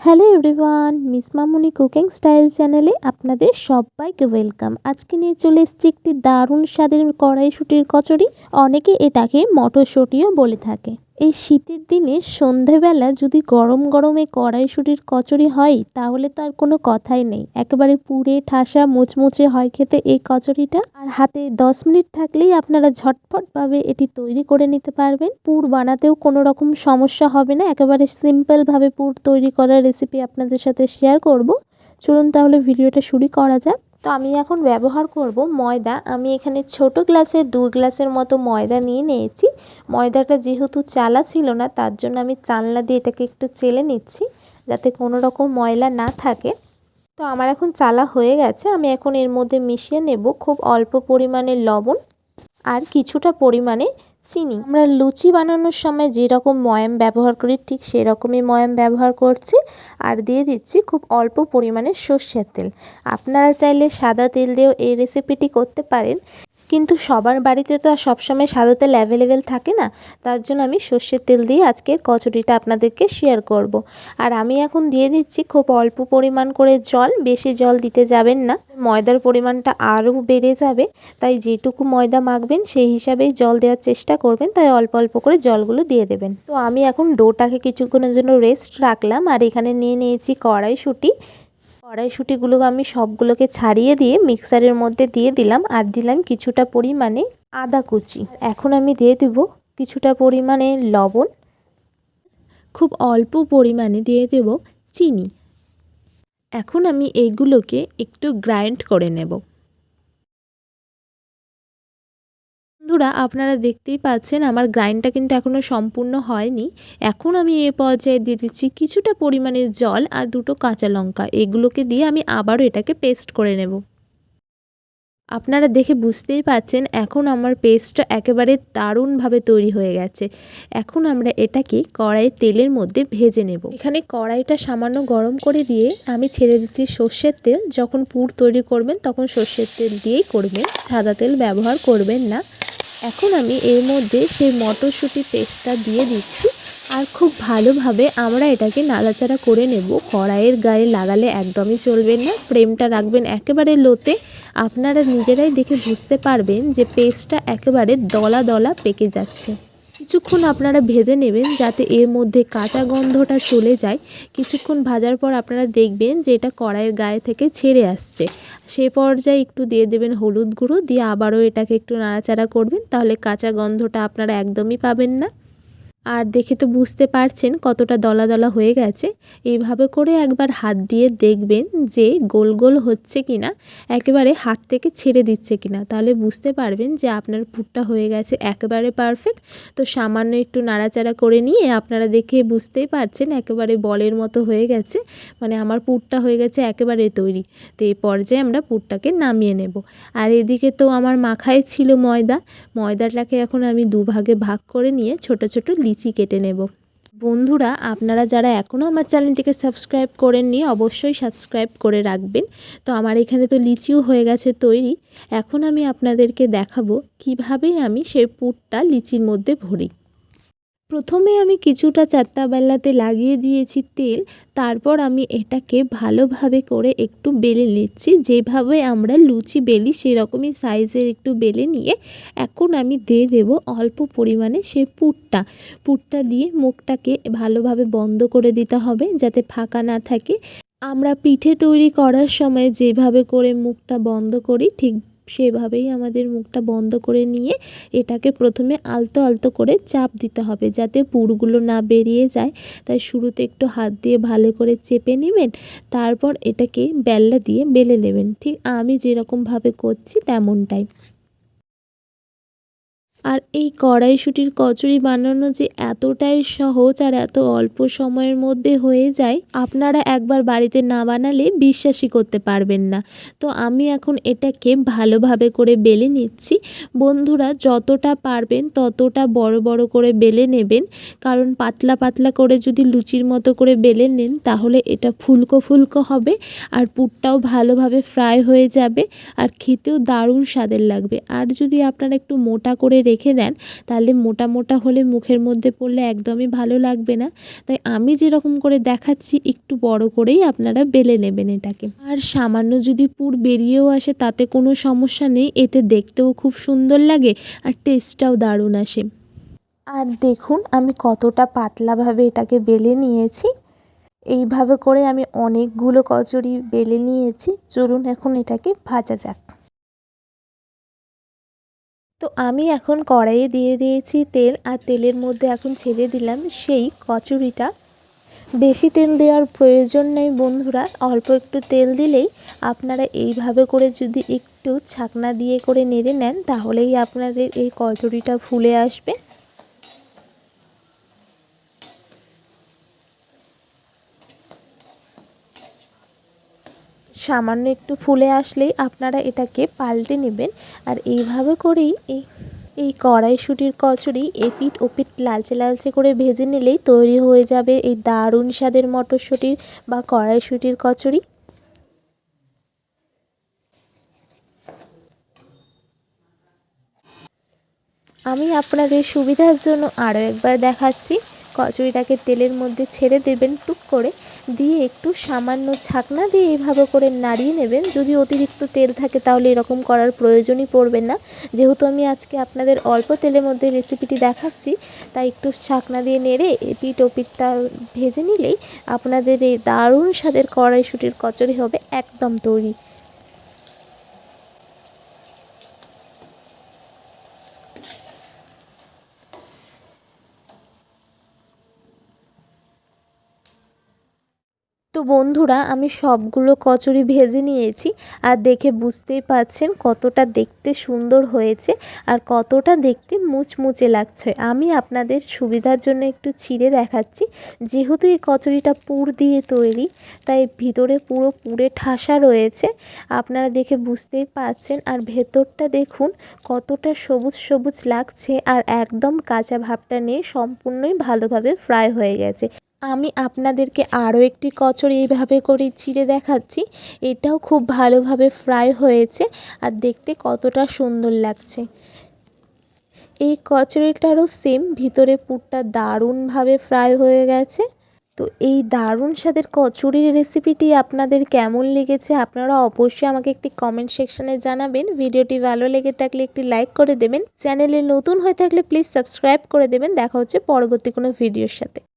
Hello everyone, miss Mamuni cooking style চ্যানেলে আপনাদের সবাইকে ওয়েলকাম। আজকে নিয়ে চলে এসেছি একটি দারুণ স্বাদের কড়াইশুটির কচুরি। অনেকে এটাকে মটরশুঁটিও বলে থাকে। এই শীতের দিনে সন্ধেবেলা যদি গরম গরমে কড়াইশুটির কচুরি হয়, তাহলে তো আর কোনো কথাই নেই। একেবারে পুড়ে ঠাসা মুচমুচে হয় খেতে এই কচুরিটা। আর হাতে দশ মিনিট থাকলেই আপনারা ঝটফটভাবে এটি তৈরি করে নিতে পারবেন। পুর বানাতেও কোনো রকম সমস্যা হবে না। একেবারে সিম্পলভাবে পুর তৈরি করার রেসিপি আপনাদের সাথে শেয়ার করব। চলুন তাহলে ভিডিওটা শুরু করা যাক। তো আমি এখন ব্যবহার করব ময়দা। আমি এখানে ছোট গ্লাসের দু গ্লাসের মতো ময়দা নিয়ে নিয়েছি। ময়দাটা যেহেতু চালা ছিল না, তার জন্য আমি চালনা দিয়ে এটাকে একটু চেলে নিচ্ছি যাতে কোনো রকম ময়লা না থাকে। তো আমার এখন চালা হয়ে গেছে। আমি এখন এর মধ্যে মিশিয়ে নেব খুব অল্প পরিমাণে লবণ আর কিছুটা পরিমাণে চিনি। আমরা লুচি বানানোর সময় যেরকম ময়াম ব্যবহার করি, ঠিক সেরকমই ময়াম ব্যবহার করছি। আর দিয়ে দিচ্ছি খুব অল্প পরিমাণে সর্ষের তেল। আপনারা চাইলে সাদা তেল দিয়েও এই রেসিপিটি করতে পারেন। কিন্তু সবার বাড়িতে তো আর সবসময় সাদা তেল অ্যাভেলেবেল থাকে না, তার জন্য আমি সর্ষের তেল দিয়ে আজকের কচুরিটা আপনাদেরকে শেয়ার করব। আর আমি এখন দিয়ে দিচ্ছি খুব অল্প পরিমাণ করে জল, বেশি জল দিতে যাবেন না, ময়দার পরিমাণটা আরও বেড়ে যাবে, তাই যেটুকু ময়দা মাখবেন সেই হিসাবেই জল দেওয়ার চেষ্টা করবেন, তাই অল্প অল্প করে জলগুলো দিয়ে দেবেন তো আমি এখন ডোটাকে কিছুক্ষণের জন্য রেস্ট রাখলাম, আর এখানে নিয়ে নিয়েছি কড়াইশুঁটি কড়াইশুঁটিগুলো আমি সবগুলোকে ছাড়িয়ে দিয়ে মিক্সারের মধ্যে দিয়ে দিলাম আর দিলাম কিছুটা পরিমাণে আদা কুচি। এখন আমি দিয়ে দেব কিছুটা পরিমাণে লবণ, খুব অল্প পরিমাণে দিয়ে দেব চিনি। এখন আমি এইগুলোকে একটু গ্রাইন্ড করে নেব। বন্ধুরা, আপনারা দেখতেই পাচ্ছেন আমার গ্রাইন্ডটা কিন্তু এখনও সম্পূর্ণ হয়নি। এখন আমি এ পর্যায়ে দিয়ে দিচ্ছি কিছুটা পরিমাণে জল আর দুটো কাঁচা লঙ্কা। এগুলোকে দিয়ে আমি আবারও এটাকে পেস্ট করে নেব। আপনারা দেখে বুঝতেই পাচ্ছেন, এখন আমার পেস্টটা একেবারে দারুণভাবে তৈরি হয়ে গেছে। এখন আমরা এটাকে কড়াইয়ের তেলের মধ্যে ভেজে নেব। এখানে কড়াইটা সামান্য গরম করে দিয়ে আমি ছেড়ে দিচ্ছি সর্ষের তেল। যখন পুর তৈরি করবেন, তখন সর্ষের তেল দিয়েই করবেন। সাদা তেল ব্যবহার করবেন না। এখন আমি এর মধ্যে সেই মটরশুঁটি পেস্টটা দিয়ে দিচ্ছি। আর খুব ভালোভাবে আমরা এটাকে নাড়াচাড়া করে নেব। কড়াইয়ের গায়ে লাগালে একদমই চলবে না। ফ্রেমটা রাখবেন একেবারে লোতে। আপনারা নিজেরাই দেখে বুঝতে পারবেন যে পেস্টটা একেবারে দলা দলা পেকে যাচ্ছে। কিছুক্ষণ আপনারা ভেজে নেবেন যাতে এর মধ্যে কাঁচা গন্ধটা চলে যায়। কিছুক্ষণ ভাজার পর আপনারা দেখবেন যে এটা কড়াইয়ের গায়ে থেকে ছেড়ে আসছে। সে পর্যায়ে একটু দিয়ে দেবেন হলুদ গুঁড়ো, দিয়ে আবারও এটাকে একটু নাড়াচাড়া করবেন, তাহলে কাঁচা গন্ধটা আপনারা একদমই পাবেন না। আর দেখে তো বুঝতে পারছেন কতটা দলা দলা হয়ে গেছে। এইভাবে করে একবার হাত দিয়ে দেখবেন যে গোল গোল হচ্ছে কি না একেবারে হাত থেকে ছেড়ে দিচ্ছে কি না তাহলে বুঝতে পারবেন যে আপনার পুরটা হয়ে গেছে একেবারে পারফেক্ট তো সামান্য একটু নাড়াচাড়া করে নিয়ে আপনারা দেখে বুঝতেই পারছেন একেবারে বলের মতো হয়ে গেছে মানে আমার পুরটা হয়ে গেছে একেবারে তৈরি। তো এই পর্যায়ে আমরা পুরটাকে নামিয়ে নেব। আর এদিকে তো আমার মাখায় ছিল ময়দা। ময়দাটাকে এখন আমি দুভাগে ভাগ করে নিয়ে ছোট ছোট লিচি কেটে নেব। বন্ধুরা, আপনারা যারা এখনও আমার চ্যানেলটিকে সাবস্ক্রাইব করেননি, অবশ্যই সাবস্ক্রাইব করে রাখবেন। তো আমার এখানে তো লিচিও হয়ে গেছে তৈরি। এখন আমি আপনাদেরকে দেখাবো কীভাবে আমি সেই পুরটা লিচির মধ্যে ভরি। প্রথমে আমি কিছুটা চাত্তা বেল্লাতে লাগিয়ে দিয়েছি তেল, তারপর আমি এটাকে ভালোভাবে করে একটু বেলে নিচ্ছি। যেভাবে আমরা লুচি বেলি সেরকমই সাইজের একটু বেলে নিয়ে এখন আমি দিয়ে দেব অল্প পরিমাণে সে পুরটা। পুরটা দিয়ে মুখটাকে ভালোভাবে বন্ধ করে দিতে হবে যাতে ফাঁকা না থাকে। আমরা পিঠে তৈরি করার সময় যেভাবে করে মুখটা বন্ধ করি, ঠিক সেভাবেই আমাদের মুখটা বন্ধ করে নিয়ে এটাকে প্রথমে আলতো আলতো করে চাপ দিতে হবে যাতে পুরগুলো না বেরিয়ে যায়। তাই শুরুতে একটু হাত দিয়ে ভালো করে চেপে নেবেন, তারপর এটাকে বেল্লা দিয়ে বেলে নেবেন। ঠিক আমি যেরকমভাবে করছি তেমনটাই। আর এই কড়াইশুঁটির কচুরি বানানো যে এতটাই সহজ আর এত অল্প সময়ের মধ্যে হয়ে যায়, আপনারা একবার বাড়িতে না বানালে বিশ্বাসই করতে পারবেন না। তো আমি এখন এটাকে ভালোভাবে করে বেলে নিচ্ছি। বন্ধুরা, যতটা পারবেন ততটা বড় বড় করে বেলে নেবেন। কারণ পাতলা পাতলা করে যদি লুচির মতো করে বেলে নেন, তাহলে এটা ফুলকো ফুলকো হবে আর পুরটাও ভালোভাবে ফ্রাই হয়ে যাবে আর খেতেও দারুণ স্বাদের লাগবে। আর যদি আপনারা একটু মোটা করে রেখে রেখে দেন তাহলে মোটা মোটা হলে মুখের মধ্যে পড়লে একদমই ভালো লাগবে না। তাই আমি যেরকম করে দেখাচ্ছি, একটু বড় করেই আপনারা বেলে নেবেন এটাকে। আর সামান্য যদি পুর বেরিয়েও আসে, তাতে কোনো সমস্যা নেই, এতে দেখতেও খুব সুন্দর লাগে আর টেস্টটাও দারুণ আসে। আর দেখুন, আমি কতটা পাতলাভাবে এটাকে বেলে নিয়েছি। এইভাবে করে আমি অনেকগুলো কচুরি বেলে নিয়েছি। চলুন এখন এটাকে ভাজা যাক। তো আমি এখন কড়াইয়ে দিয়ে দিয়েছি তেল আর তেলের মধ্যে এখন ছেড়ে দিলাম সেই কচুরিটা। বেশি তেল দেওয়ার প্রয়োজন নেই বন্ধুরা, অল্প একটু তেল দিলেই আপনারা এইভাবে করে যদি একটু ছাকনা দিয়ে করে নেড়ে নেন তাহলেই আপনাদের এই কচুরিটা ফুলে আসবে। সামান্য একটু ফুলে আসলেই আপনারা এটাকে পাল্টে নেবেন। আর এইভাবে করেই এই এই কড়াইশুটির কচুরি এপিট ওপিট লালচে লালচে করে ভেজে নিলেই তৈরি হয়ে যাবে এই দারুণ স্বাদের মটরশুঁটির বা কড়াইশুটির কচুরি। আমি আপনাদের সুবিধার জন্য আরও একবার দেখাচ্ছি। কচুরিটাকে তেলের মধ্যে ছেড়ে দেবেন টুক করে, দিয়ে একটু সামান্য ছাকনা দিয়ে এইভাবে করে নাড়িয়ে নেবেন। যদি অতিরিক্ত তেল থাকে তাহলে এরকম করার প্রয়োজনই পড়বে না। যেহেতু আমি আজকে আপনাদের অল্প তেলের মধ্যে রেসিপিটি দেখাচ্ছি, তাই একটু ছাকনা দিয়ে নেড়ে এপিট ওপিটটা ভেজে নিলেই আপনাদের এই দারুণ স্বাদের কড়াইশুটির কচুরি হবে একদম তৈরি। তো বন্ধুরা, আমি সবগুলো কচুরি ভেজে নিয়েছি আর দেখে বুঝতেই পাচ্ছেন কতটা দেখতে সুন্দর হয়েছে আর কতটা দেখতে মুচমুচে লাগছে। আমি আপনাদের সুবিধার জন্য একটু ছিঁড়ে দেখাচ্ছি। যেহেতু এই কচুরিটা পুর দিয়ে তৈরি, তাই ভিতরে পুরো পুরে ঠাসা রয়েছে। আপনারা দেখে বুঝতেই পাচ্ছেন আর ভেতরটা দেখুন কতটা সবুজ সবুজ লাগছে আর একদম কাঁচা ভাবটা নিয়ে সম্পূর্ণই ভালোভাবে ফ্রাই হয়ে গেছে। আমি আপনাদেরকে আরও একটি কচুরি এইভাবে করে চিড়ে দেখাচ্ছি। এটাও খুব ভালোভাবে ফ্রাই হয়েছে আর দেখতে কতটা সুন্দর লাগছে। এই কচুরিটারও সেম, ভিতরে পুরটা দারুণভাবে ফ্রাই হয়ে গেছে। তো এই দারুণ স্বাদের কচুরির রেসিপিটি আপনাদের কেমন লেগেছে আপনারা অবশ্যই আমাকে একটি কমেন্ট সেকশানে জানাবেন। ভিডিওটি ভালো লেগে থাকলে একটি লাইক করে দেবেন। চ্যানেলে নতুন হয়ে থাকলে প্লিজ সাবস্ক্রাইব করে দেবেন। দেখা হচ্ছে পরবর্তী কোনো ভিডিওর সাথে।